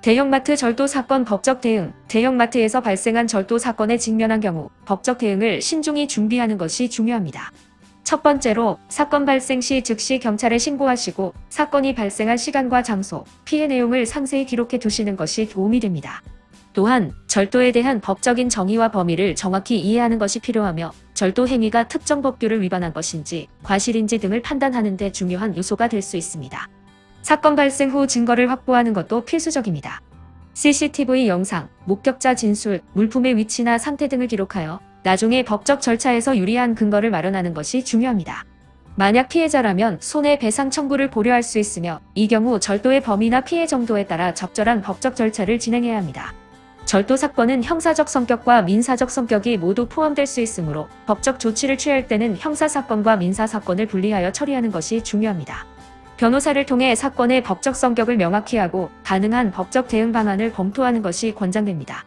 대형마트 절도 사건 법적 대응. 대형마트에서 발생한 절도 사건에 직면한 경우 법적 대응을 신중히 준비하는 것이 중요합니다. 첫 번째로 사건 발생 시 즉시 경찰에 신고하시고 사건이 발생한 시간과 장소, 피해 내용을 상세히 기록해 두시는 것이 도움이 됩니다. 또한 절도에 대한 법적인 정의와 범위를 정확히 이해하는 것이 필요하며 절도 행위가 특정 법규를 위반한 것인지 과실인지 등을 판단하는 데 중요한 요소가 될 수 있습니다. 사건 발생 후 증거를 확보하는 것도 필수적입니다. CCTV 영상, 목격자 진술, 물품의 위치나 상태 등을 기록하여 나중에 법적 절차에서 유리한 근거를 마련하는 것이 중요합니다. 만약 피해자라면 손해배상 청구를 고려할 수 있으며 이 경우 절도의 범위나 피해 정도에 따라 적절한 법적 절차를 진행해야 합니다. 절도 사건은 형사적 성격과 민사적 성격이 모두 포함될 수 있으므로 법적 조치를 취할 때는 형사 사건과 민사 사건을 분리하여 처리하는 것이 중요합니다. 변호사를 통해 사건의 법적 성격을 명확히 하고 가능한 법적 대응 방안을 검토하는 것이 권장됩니다.